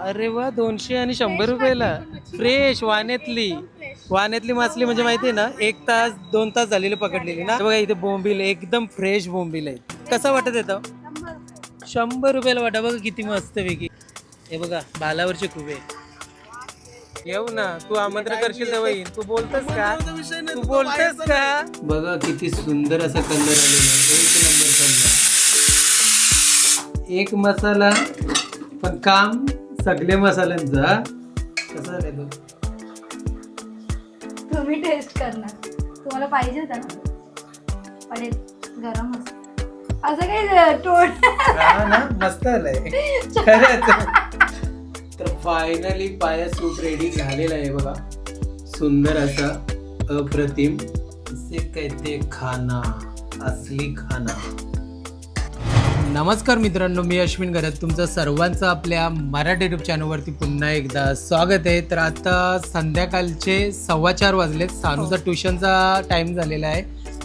अरे वा दोनशे आणि शंभर रुपयाला. फ्रेश वाण्यातली. वाण्यातली मासली म्हणजे माहितीये ना एक तास दोन तास झालेली पकडलेली ना. बघा इथे बोंबील आहे, एकदम फ्रेश बोंबील आहे. कसं वाटत येतं शंभर रुपयाला वाटा. बघा किती मस्त वेगळी हे बघा भालावरचे खुबे येऊ ना तू आमंत्रण करशील तेव्हा येईन. तू बोलतस का? तू बोलतस का? बघा किती सुंदर असा कलर आलेला आहे. एक नंबर कलर. एक मसाला पण काम सगळे मसाल्यांचा? कसं झालंय बघ. तुम्ही टेस्ट करणार. तुम्हाला पाहिजे होता ना? पडेल गरम असं असं काही हा ना मस्त आलंय खरंच तर. फायनली पाया सूप रेडी झालेला आहे बघा. सुंदर असा अप्रतिम. इसे कहते खाना असली खाना नमस्कार मित्रांनो मी अश्विन गरत तुमचं सर्वांचं आपल्या मराठी युट्यूब चॅनलवरती पुन्हा एकदा स्वागत आहे. तर आता संध्याकाळचे सव्वा चार वाजलेत. सानूचा ट्युशनचा टाइम झालेला आहे.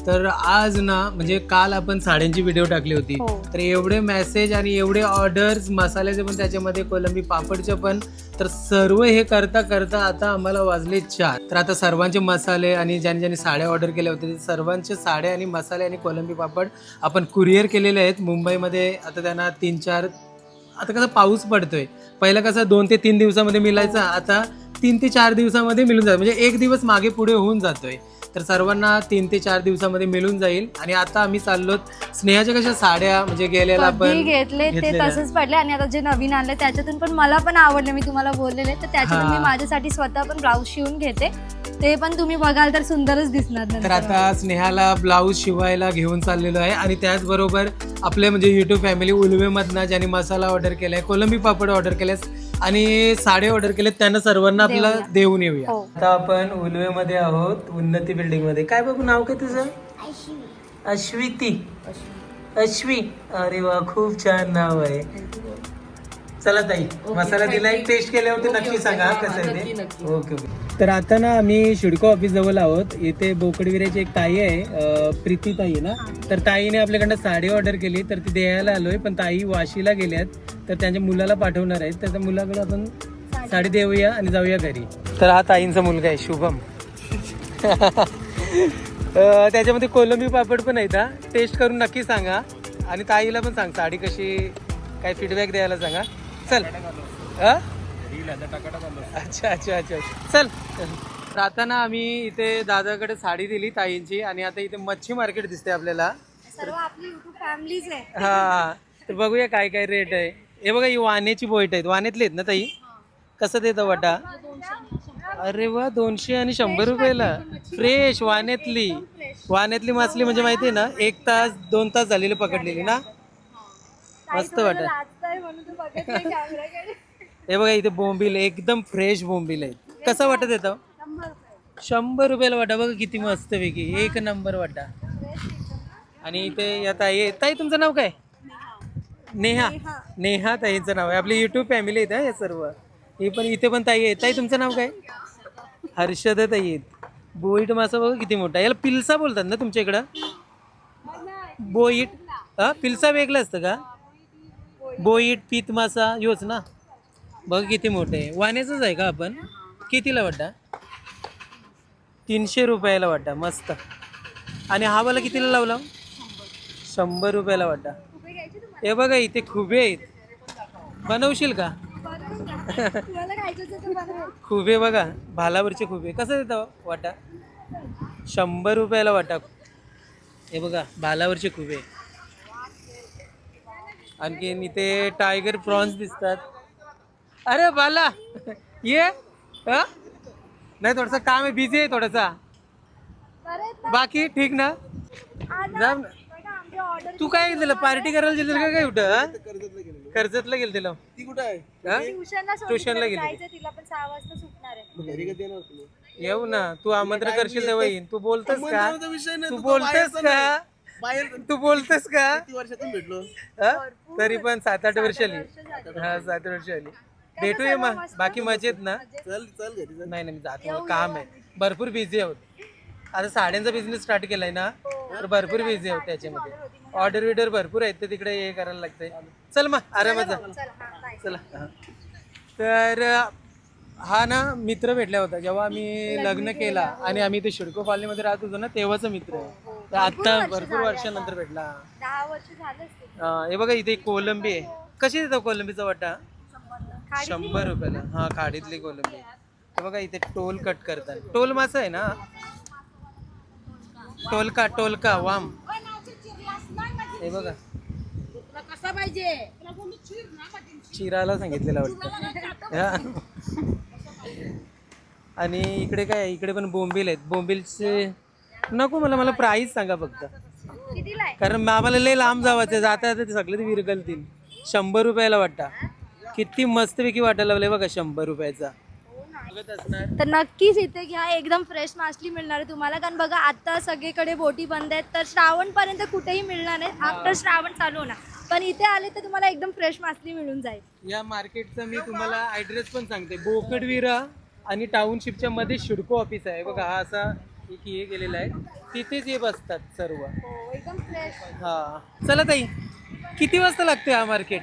तर आज ना म्हणजे काल आपण साड्यांची व्हिडिओ टाकली होती. हो. तर एवढे मेसेज आणि एवढे ऑर्डर्स मसाल्याचे पण त्याच्यामध्ये कोलंबी पापडचे पण. तर सर्व हे करता करता आता आम्हाला वाजले चार. तर आता सर्वांचे मसाले आणि ज्यांनी ज्यांनी साड्या ऑर्डर केल्या होत्या ते सर्वांचे साड्या आणि मसाले आणि कोलंबी पापड आपण कुरिअर केलेले आहेत. मुंबईमध्ये आता त्यांना तीन चार आता कसं पाऊस पडतोय. पहिलं कसं दोन ते तीन दिवसामध्ये मिळायचा आता तीन ते चार दिवसामध्ये मिळून जातं. म्हणजे एक दिवस मागे पुढे होऊन जातोय. तर सर्वांना तीन ते चार दिवसामध्ये मिळून जाईल. आणि आता आम्ही चाललो स्नेहाच्या कशा साड्या म्हणजे गेलेला कधी आपण घेतले ते घेतलेल्या. तसंच पडले. आणि आता जे नवीन आणले त्याच्यातून पण मला पण आवडले. मी तुम्हाला बोललेले. तर त्याच्यातून हा. मी माझ्यासाठी स्वतः पण ब्लाऊज शिवून घेते. ते पण तुम्ही बघाल तर सुंदरच दिसणार तर नंतर. आता स्नेहाला ब्लाऊज शिवायला घेऊन चाललेलो आहे आणि त्याचबरोबर आपले म्हणजे युट्यूब फॅमिली उलवेमधनं ज्यांनी मसाला ऑर्डर केलाय कोलंबी पापड ऑर्डर केल्यास आणि साडे ऑर्डर केलेत त्यांना सर्वांना आपल्याला देऊया. देऊन येऊया. हो. आता आपण उलवेमध्ये आहोत उन्नती बिल्डिंगमध्ये. काय बघू नाव काय तुझं? अश्विती. अश्वी. अरे वा खूप छान नाव आहे. चला ताई मसाला दिलाय टेस्ट केल्यावरती नक्की सांगा हा कसं आहे ते. ओके ओके तर आता ना आम्ही शिडको ऑफिस जवळ आहोत. इथे बोकडविऱ्याची एक ताई आहे प्रीती ताई ना. तर ताईने आपल्याकडनं साडी ऑर्डर केली तर ती द्यायला आलोय. पण ताई वाशीला गेल्यात तर त्यांच्या मुलाला पाठवणार आहेत. तर त्या मुलाकडे आपण साडी देऊया आणि जाऊया घरी. तर हा ताईंचा मुलगा आहे शुभम. त्याच्यामध्ये कोलंबी पापड पण आहेत हा. टेस्ट करून नक्की सांगा. आणि ताईला पण सांग साडी कशी काय फीडबॅक द्यायला सांगा. चल. अं? अच्छा अच्छा अच्छा. चल तर आता ना आम्ही इथे दादाकडे साडी दिली ताईंची आणि आता इथे मच्छी मार्केट दिसते आपल्याला. सर्व आपली युट्यूब फॅमिलीच आहे. हा तर बघूया काय काय रेट आहे. हे बघा ही वाण्याची बोईट आहेत. वाण्यातली आहेत ना ताई? कसं देतं वाटा? अरे वा दोनशे आणि शंभर रुपयाला. फ्रेश वाण्यातली. वाण्यातली मासली म्हणजे माहिती आहे ना एक तास दोन तास झालेली पकडलेली ना? मस्त वाटत. हे बघा इथे बोंबील एकदम फ्रेश बोंबील आहे. कसं वाटत येतं शंभर रुपयाला वाटा. बघा किती मस्त पैकी. एक नंबर वाटा. आणि इथे या ताई ताई तुमचं नाव काय? नेहा. नेहा ताईचं नाव आहे. आपली युट्यूब फॅमिली आहेत हे सर्व. ही पण इथे पण ताई आहे ताई तुमचं नाव काय? हर्षद ताई आहेत. बोईट मासा बघा किती मोठा याला पिल्सा बोलतात ना तुमच्या इकडं? बोईट हा पिलसा वेगळं असतं का? बोईट पीत मासा योच ना? बघ किती मोठे आहे. वाण्याचंच आहे का आपण? कितीला वाटा तीनशे रुपयाला वाटा मस्त. आणि हा वाला कितीला लावला? शंभर रुपयाला वाटा हे बघा इथे खुबे आहेत. बनवशील का? खुबे बघा भालावरचे खुबे. कसं देतं हो वाटा शंभर रुपयाला वाटा हे बघा भालावरचे खुबे. आणखीन इथे टायगर प्रॉन्स दिसतात. अरे बाला ये हा? नाही थोडंसं काम आहे बिझी आहे थोडासा? बाकी ठीक ना? आ ना. ऑर्डर तू काय दिलं? पार्टी करायला गेलं का काय कुठं हा? कर्जतला गेलं तिला ती कुठं आहे? हा? ट्युशनला ट्युशनला गेली. जायचं तिला पण सहा वाजता सुटणार आहे. मग घरी कधी येणार तुम्ही येऊ ना तू आमंत्रण करशील तेव्हा येईन. तू बोलतस का? आमंत्रणाचा विषय नाही, तू तू तर बोलतस बाहेरचा का तू बोलतस का? किती वर्षातून भेटलो? हा? तरी पण सात आठ वर्ष आली. हा सात आठ वर्ष आली. भेटूया मग. बाकी मजेत ना? चल चल घरी चल. नाही नाही मी जातो काम आहे. भरपूर बिझी आहोत आता साड्यांचा बिझनेस स्टार्ट केलाय ना? तर भरपूर बिझी आहोत त्याच्यामध्ये. ऑर्डर विडर भरपूर आहेत तर तिकडे हे करायला लागतंय. चल मग आरामात जा. चल हा बाय चला हा. तर हा ना मित्र भेटला होता. जेव्हा आम्ही लग्न केला आणि आम्ही ते शिडको कॉलनीमध्ये राहत होतो ना तेव्हाचा मित्र आहे. तर आता भरपूर वर्षानंतर भेटला. दहा वर्ष झालं असतील. हा, हे बघा इथे कोलंबी आहे. कशी देतो कोलंबीचा वाटा? शंभर रुपयाला हा खाडीतली कोलंबी. हे बघा इथे टोल कट करतात. टोल मासा आहे ना? टोलका टोलका वाम. हे बघा. कसा पाहिजे? चिराला सांगितलेलं वाटतं. आणि इकडे काय आहे? इकडे पण बोंबील आहेत. बोंबीलचे नको मला मला प्राईस सांगा फक्त. कारण आम्हाला लय लांब जावायचं जाता जाता ते सगळे ते विरगलतील शंभर रुपयाला वाटा. किती मस्तपैकी वाटायला लागले बघा शंभर रुपयाचा. बघत असणार. तर नक्कीच इथे घ्या एकदम फ्रेश मासली मिळणार आहे तुम्हाला. कारण बघा आता सगळीकडे बोटी बंद आहेत तर श्रावण पर्यंत कुठेही मिळणार नाही आफ्टर श्रावण चालू होणार. पण इथे आले तर तुम्हाला एकदम फ्रेश मासली मिळून जाईल. या मार्केटचा मी तुम्हाला ऍड्रेस पण सांगते. बोकडविरा आणि टाउनशिपच्या मध्ये शिडको ऑफिस आहे. बघा हा असा एक हे गेलेला आहे. तिथेच हे बसतात सर्व. हो एकदम फ्रेश हा. चला ताई किती वाजता लागते हा मार्केट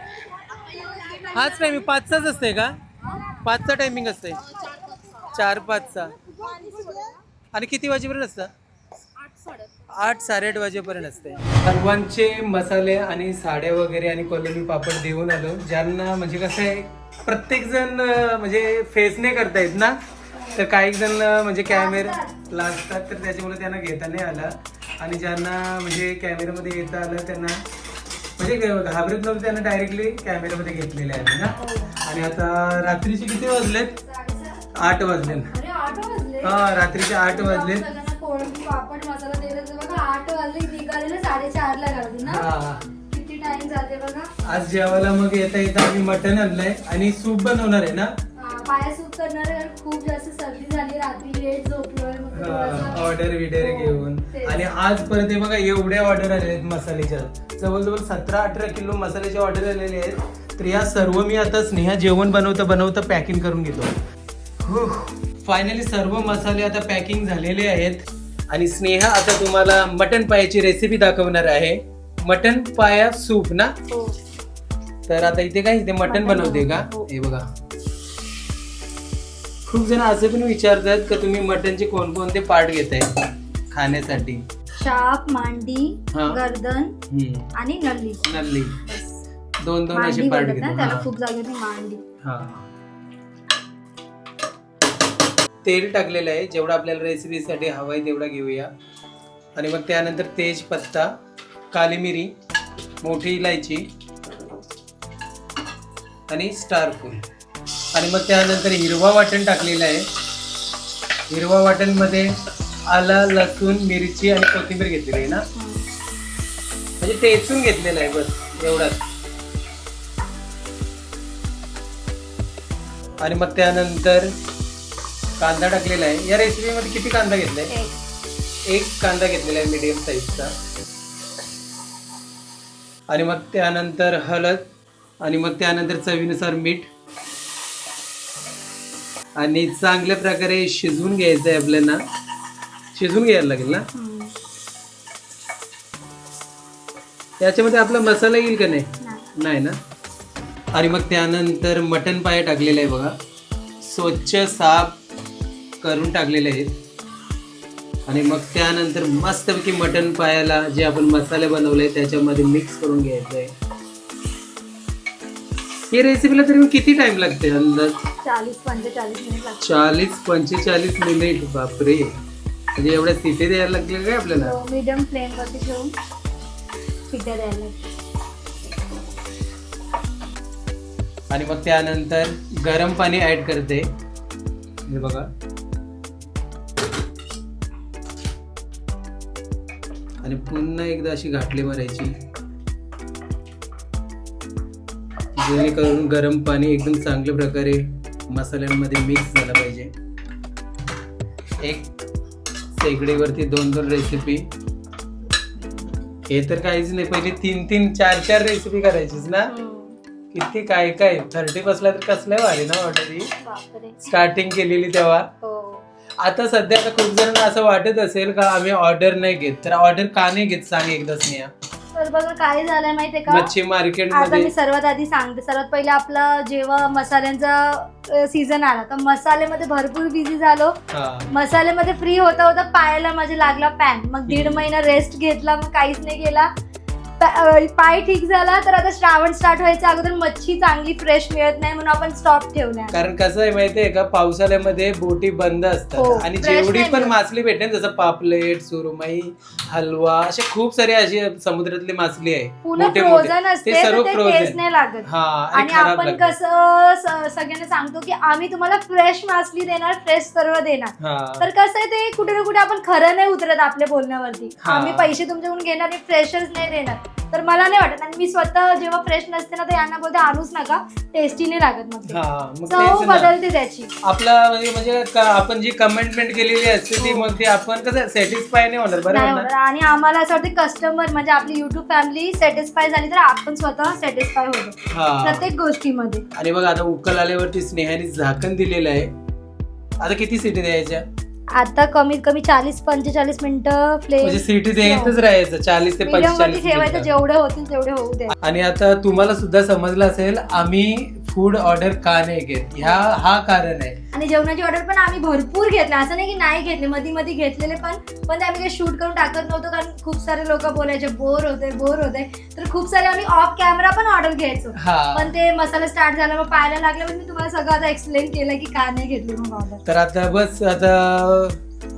हाच टायमिंग पाचचाच असते का? पाचचा टायमिंग असते. चार पाचचा. आणि किती वाजेपर्यंत असतं? आठ साडेआठ वाजेपर्यंत असते. सर्वांचे मसाले आणि साड्या वगैरे आणि कोलंबी पापड देऊन आलो. ज्यांना म्हणजे कसं आहे प्रत्येक जण म्हणजे फेस नाही करतायत ना? तर काही जण म्हणजे कॅमेरा लागतात तर त्याच्यामुळे त्यांना घेता नाही आला. आणि ज्यांना म्हणजे कॅमेऱ्यामध्ये येता आलं त्यांना म्हणजे घाबरत नव्हतं त्यांना डायरेक्टली कॅमेऱ्यामध्ये घेतलेले आहे ना. आणि आता रात्रीचे किती वाजलेत? आठ वाजले अरे आठ वाजले? हा रात्रीचे आठ वाजलेत सगळ्यांना कोळंबी पापड मसाला दिला तर बघा आठ वाजले निघालेले साडेचार ला घरातून ना. किती टाइम जाते बघा. आज जेवायला मग येता येता आम्ही मटण आणलंय आणि सूप बनवणार आहे ना. पाया सूप करणार खूप जास्त सर्दी झाली रात्री लेट थोडंसं- ऑर्डर विडर हो, घेऊन. आणि आज परत हे बघा एवढ्या ऑर्डर आले आहेत मसाल्याच्या जवळजवळ सतरा अठरा किलो मसाल्याचे ऑर्डर आलेले आहेत. तर या सर्व मी आता स्नेहा जेवण बनवता बनवता पॅकिंग करून घेतो. फायनली सर्व मसाले आता पॅकिंग झालेले आहेत. आणि स्नेहा आता तुम्हाला मटन पायाची रेसिपी दाखवणार आहे. मटन पाया सूप ना? हो. तर आता इथे काय? इथे मटन बनवते का? हो. हे बघा. खूप जण असे पण विचारतात का तुम्ही मटनचे कोणकोणते पार्ट घेताय खाण्यासाठी? शाप मांडी हा. गर्दन हम्म. आणि नल्ली. नल्ली. दोन दोन मांडी असे पार्ट बोलतात ना घेतो त्याला. खूप जागेने मांडी. हा. तेल टाकलेलं आहे. जेवढा आपल्याला रेसिपीसाठी हवं आहे तेवढा घेऊया. आणि मग त्यानंतर तेजपत्ता काली मिरी मोठी इलायची आणि स्टार फूल. आणि मग त्यानंतर हिरवा वाटण टाकलेलं आहे. हिरवा वाटणमध्ये आला लसूण मिरची आणि कोथिंबीर घेतलेली आहे ना? म्हणजे टेचून घेतलेलं आहे बस एवढाच. आणि मग त्यानंतर कांदा टाकलेला आहे. या रेसिपीमध्ये किती कांदा घेतलाय? एक. एक कांदा घेतलेला आहे मीडियम साईजचा आणि मग त्यानंतर हळद आणि मग त्यानंतर चवीनुसार मीठ. आणि चांगल्या प्रकारे शिजवून घ्यायचं आहे आपल्याला शिजवून घ्यायला लागेल ना? त्याच्यामध्ये आपला मसाला येईल का नाही? नाही. नाही ना? आणि मग त्यानंतर मटन पाय टाकलेलं आहे बघा. स्वच्छ साफ करून टाकलेले आहेत. आणि मग त्यानंतर मस्तपैकी मटन पायाला जे आपण मसाले बनवले त्याच्यामध्ये मिक्स करून घ्यायचं आहे. ही रेसिपीला तरी किती टाइम लागते अंदाज? चाळीस पंचेचाळीस मिनिट लागतात. चाळीस पंचेचाळीस मिनिट बापरे. म्हणजे एवढ्या तिथे द्यायला लागले काय आपल्याला? मीडियम फ्लेम वरती ठेवून पिठ्या द्यायला आणि मग त्यानंतर गरम पाणी ऍड करते. हे बघा. आणि पुन्हा एकदा अशी घाटली मारायची. जेणेकरून गरम पाणी एकदम चांगल्या प्रकारे मसाल्यांमध्ये मिक्स झालं पाहिजे. एक शेगडीवरती दोन दोन रेसिपी हे तर काहीच नाही पहिले तीन तीन चार चार रेसिपी करायचीच ना? किती काय काय? थर्टी बसला तर कसलं भारी ना ऑर्डर ही स्टार्टिंग केलेली तेव्हा. हो. आता सध्या आता खूप जणांना असं वाटत असेल का आम्ही ऑर्डर नाही घेत. तर ऑर्डर का नाही घेत? सांग एकदा स्नेहा. तर बघा काय झालंय माहितीये का? मच्छी मार्केट आता मध्ये. मी सर्वात आधी सांगते. सर्वात पहिले आपला जेव्हा मसाल्यांचा सीझन आला तर मसाल्यामध्ये भरपूर बिझी झालो. हा. मसाल्यामध्ये फ्री होता होता पायाला माझे लागला पॅन मग दीड महिना रेस्ट घेतला मग काहीच नाही केला. पाय ठीक झाला तर आता श्रावण स्टार्ट व्हायच्या अगोदर मच्छी चांगली फ्रेश मिळत नाही म्हणून आपण स्टॉप ठेवल्या कारण कसं आहे माहितीये का पावसाळ्यामध्ये बोटी बंद हो, असतात आणि fresh जेवढी नाही पण मिळत. मासली भेटेल जसं पापलेट सुरमई हलवा असे खूप सारे अशी समुद्रातली मासली आहे. पुन्हा मोठे मोठे फ्रोझन असते ते सर्व ते. टेस्ट नाही लागत. हा आणि आणि खराब आपण लागतात. कसं स- सगळ्यांना सांगतो की आम्ही तुम्हाला फ्रेश मासली देणार फ्रेश सर्व देणार. हा. तर कसं आहे ते कुठे ना कुठे आपण खरं नाही उतरत आपल्या बोलण्यावरती. हा. आम्ही पैसे तुमच्याकडून घेणार नाही फ्रेशच नाही देणार. तर मला नाही वाटत. आणि मी स्वतः जेव्हा फ्रेश नसते ना तर यांना बोलते आणूच नका टेस्टी नाही लागत मग ते. हा मग चव तेच ना. बदलते त्याची. आपला म्हणजे म्हणजे क- आपण जी कमेंटमेंट केलेली असते ती मग ती आपण कसं सॅटिस्फाय नाही होणार हो. नाही बरोबर होणार. ना आणि आम्हाला असं वाटतं कस्टमर म्हणजे आपली युट्यूब फॅमिली सॅटिस्फाय झाली तर आपण स्वतः सॅटिस्फाय होतो. हा. प्रत्येक गोष्टीमध्ये. आणि बघ आता उकल आल्यावरती स्नेहाने झाकण दिलेलं आहे. आता किती सिटी द्यायच्या? आता कमीत कमी चाळीस पंचेचाळीस मिनिटं फ्लेम म्हणजे सिटी द्यायचंच राहायचं चाळीस ते मीडियम वरती पंचेचाळीस ठेवायचं. जेवढे होतील तेवढे होऊ दे आणि आता तुम्हाला सुद्धा समजलं असेल आम्ही फूड ऑर्डर का नाही घेत? ह्या हा कारण आहे. आणि जेवणाची ऑर्डर पण आम्ही भरपूर घेतले असं नाही की नाही घेतले मध्ये मध्ये घेतलेले पण पण ते आम्ही काही शूट करून टाकत नव्हतो कारण खूप सारे लोक बोलायचे बोर होते बोर होते तर खूप सारे आम्ही ऑफ कॅमेरा पण ऑर्डर घ्यायचो. हा. पण ते मसाला स्टार्ट झाला मग पाहायला लागलं पण मी तुम्हाला सगळं आता एक्सप्लेन केलं की का नाही घेतली मग ऑर्डर तर आता बस आता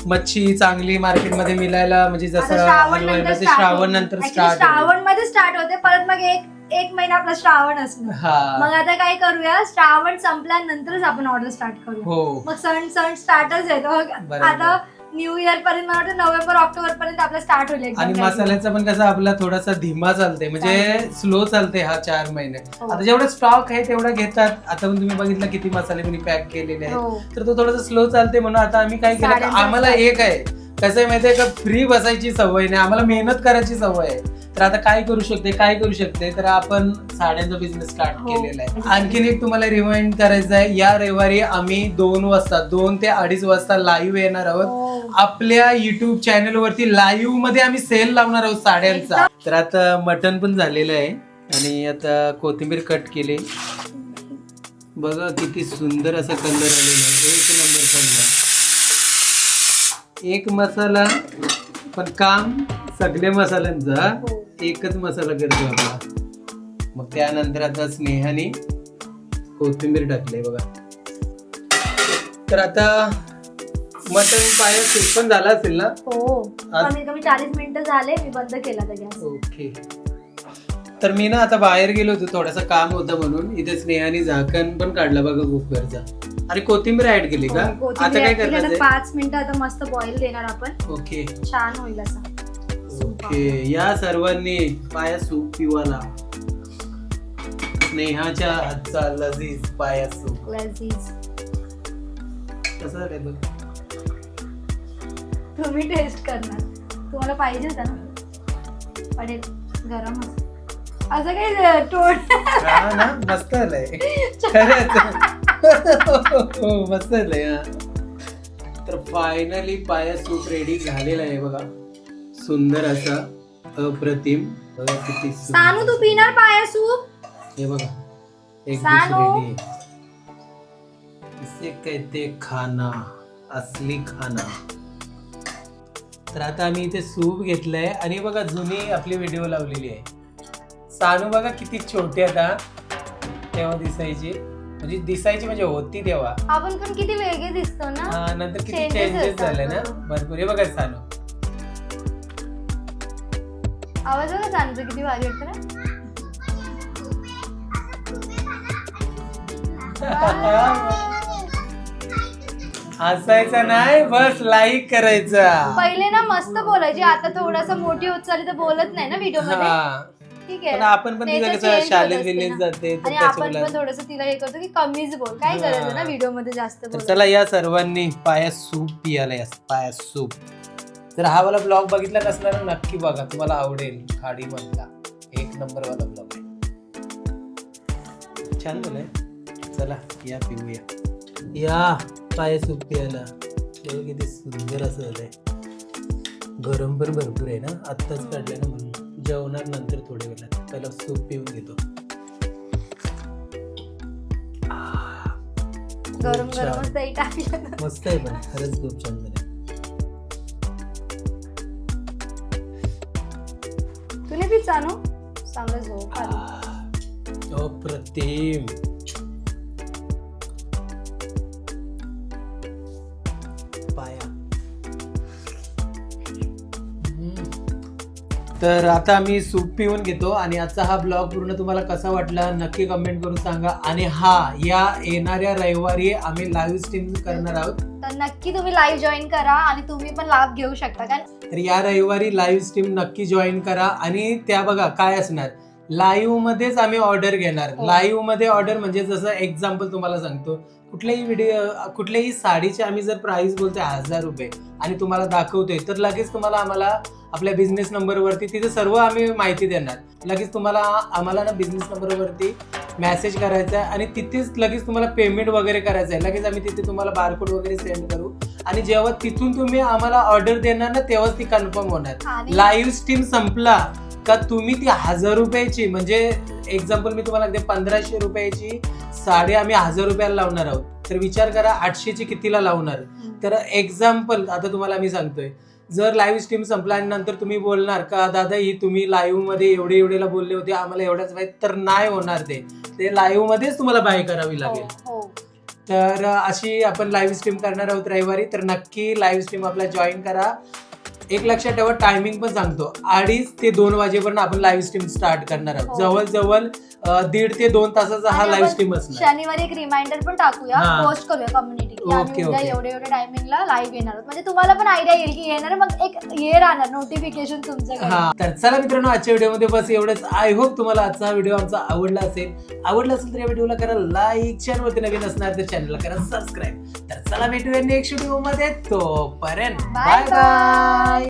मच्छी चांगली मार्केटमध्ये मिळायला म्हणजे जसं श्रावण हलवाई नंतर start श्रावण. नंतर Actually स्टार्ट श्रावणमध्ये स्टार्ट होते परत मग एक एक महिना आपला श्रावण हा. मग आता काय करूया? श्रावण संपल्यानंतरच आपण ऑर्डर स्टार्ट करूया. हो. मग सण सण स्टार्टच येतो मग बरोबर. आता न्यू इयर पर्यंत मला वाटतं नोव्हेंबर ऑक्टोबर पर्यंत आपला स्टार्ट होईल आणि. मसाल्याचा पण कसं आपला थोडासा धीमा चालते म्हणजे. स्लो चालते हा चार महिने. हो. आता जेवढा स्टॉक आहे तेवढा घेतात. आता पण तुम्ही बघितलं किती मसाले मी पॅक केलेले आहेत. हो. तर तो थोडासा स्लो चालते म्हणून आता आम्ही काय केलं? का आम्हाला. एक आहे. कसं आहे माहितीये का? फ्री बसायची सवय नाही आम्हाला मेहनत करायची सवय आहे. तर आता काय करू शकते काय करू शकते? तर आपण साड्यांचा बिझनेस स्टार्ट हो. केलेला आहे. आणखीन एक तुम्हाला रिमाइंड करायचं आहे या रविवारी आम्ही दोन वाजता दोन ते अडीच वाजता लाईव्ह येणार आहोत. हो. आपल्या युट्यूब चॅनल वरती लाईव्हमध्ये आम्ही सेल लावणार आहोत साड्यांचा. तर आता मटन पण झालेलं आहे आणि आता कोथिंबीर कट केली. बघा किती सुंदर असा कलर आलेला आहे. एक नंबर कलर एक मसाला पण काम सगळ्या मसाल्यांचा हो. एकच मसाला करतो आपला मग त्यानंतर आता स्नेहाने कोथिंबीर टाकले बघा. तर आता मटन पाया सूप पण झाला असेल ना? हो. आज- कमी चाळीस मिनिटं झाले मी बंद केला गॅस. ओके. तर मी ना आता बाहेर गेलो होतो थोडासा काम होतं म्हणून. इथे स्नेहाने झाकण पण काढलं बघा कुकरचा. आणि कोथिंबीर ऍड केली का? हो, आता काय करणार पाच मिनिटं आता मस्त बॉईल देणार आपण. ओके. छान होईल असा. ओके. या सर्वांनी पाया सूप पिवाला. स्नेहाच्या हातचा लजीज पाया सूप. लजीज. कसं बघ. तुम्ही टेस्ट करणार. तुम्हाला पाहिजे होता ना? पडेल गरम असं. असं काही टोट हा ना मस्त आलंय. खरंच. मस्त हा. तर फायनली पाया सूप रेडी झालेला आहे बघा. सुंदर असा अप्रतिम बघा किती सुंदर. सानू तू पिणार पाया सूप हे बघा एक सानू. रेडी इसे कहते खाना असली खाना. तर आता आम्ही इथे सूप घेतलंय आणि बघा जुनी आपली व्हिडिओ लावलेली आहे. सानू बघा किती छोटी आता. तेव्हा दिसायची. म्हणजे दिसायची म्हणजे होती तेव्हा. आपण पण किती वेगळे दिसतो ना? हा नंतर किती Changes चेंजेस होतात, झाले ना. भरपूर. हे बघा सानू. आवाज बघा सानूचा किती भारी वाटतं ना? हसायचा नाही बस लाईक करायचा. पहिले ना मस्त बोलायची आता थोडस मोठी होत चालली तर बोलत नाही ना व्हिडिओमध्ये? हा. ठीक पण आहे आपण पण Nature कसं change होत असते ना. जाते तर आणि आपण पण थोडस तिला हे करतो की कमीच बोल. काय. करायचं ना व्हिडिओमध्ये जास्त तर बोल चला या सर्वांनी पाया सूप पियाला या पाया सूप. जर हा वाला ब्लॉग बघितला नसला ना नक्की बघा. तुम्हाला आवडेल. खाडी मधला. एक नंबर वाला ब्लॉग आहे. छान झालंय. चला या पिऊया. या पाया सूप पियाला. बघा किती सुंदर असं झालंय. गरम पण भरपूर आहे ना? आत्ताच काढलंय ना म्हणून. जेवणार नंतर थोड्या वेळात. पहिला सूप पिऊन घेतो. आह, खूप गरम छान. गरमच दही टाकलं मस्त आहे पण खरंच खूप छान झालं तुम्ही पी चानू चांगलं झोप आली. अप्रतिम. तर आता आम्ही सूप पिऊन घेतो आणि आजचा हा ब्लॉग पूर्ण तुम्हाला कसा वाटला नक्की कमेंट करून सांगा. आणि हा या येणाऱ्या रविवारी आम्ही लाईव्ह स्ट्रीम करणार आहोत. तर नक्की तुम्ही लाईव्ह जॉईन करा आणि तुम्ही पण लाभ घेऊ शकता. कारण तर या रविवारी लाईव्ह स्ट्रीम नक्की जॉईन करा. आणि त्या बघा काय असणार? लाईव्ह मध्येच आम्ही ऑर्डर घेणार. हो. लाईव्हमध्ये ऑर्डर म्हणजे जसं एक्झाम्पल तुम्हाला सांगतो. कुठल्याही व्हिडिओ कुठल्याही साडीचे आम्ही जर प्राइस बोलतोय हजार रुपये आणि तुम्हाला दाखवतोय तर लगेच तुम्हाला आम्हाला आपल्या बिझनेस नंबरवरती तिथे सर्व आम्ही माहिती देणार. लगेच तुम्हाला आम्हाला ना बिझनेस नंबरवरती मेसेज करायचा आहे आणि तिथेच लगेच तुम्हाला पेमेंट वगैरे करायचं आहे. लगेच आम्ही तिथे तुम्हाला बारकोड वगैरे सेंड करू. आणि जेव्हा तिथून तुम्ही आम्हाला ऑर्डर देणार ना तेव्हाच ती कन्फर्म होणार. लाईव्ह स्ट्रीम संपला. का तुम्ही ती हजार रुपयाची म्हणजे एक्झाम्पल मी तुम्हाला अगदी पंधराशे रुपयाची साडी आम्ही हजार रुपयाला लावणार आहोत. तर विचार करा आठशेची कितीला लावणार? तर एक्झाम्पल आता तुम्हाला मी सांगतोय. जर लाईव्ह स्ट्रीम संपला आणि नंतर तुम्ही बोलणार का दादा ही तुम्ही लाईव्हमध्ये एवढे एवढेला बोलले होते आम्हाला एवढ्याच माहीत तर नाही होणार ते. ते लाईव्ह मध्येच तुम्हाला बाय करावी लागेल. हो, हो. तर अशी आपण लाईव्ह स्ट्रीम करणार आहोत रविवारी. तर नक्की लाईव्ह स्ट्रीम आपला जॉईन करा. एक लक्षात ठेवा टायमिंग पण सांगतो. अडीच ते दोन वाजेपर्यंत आपण लाईव्ह स्ट्रीम स्टार्ट करणार आहोत. हो. जवळजवळ अ, दीड ते दोन तासाचा हा आणि लाईव्ह आपण स्ट्रीम असणार. शनिवारी एक रिमाइंडर पण टाकूया हा. पोस्ट करूया कम्युनिटी की आम्ही ओके, उद्या ओके. एवढे एवढे टायमिंगला लाईव्ह येणार आहोत. म्हणजे तुम्हाला पण आयडिया येईल की येणार मग एक हे राहणार नोटिफिकेशन तुमच्याकडे. हा. तर चला मित्रांनो आजच्या व्हिडिओमध्ये बस एवढंच. आय होप तुम्हाला आजचा व्हिडिओ आमचा आवडला असेल. आवडला असेल तर या व्हिडिओला करा लाईक चॅनलवरती नवीन असणार तर चॅनलला करा सबस्क्राईब तर चला भेटूया नेक्स्ट व्हिडिओमध्ये. तोपर्यंत Bye बाय बाय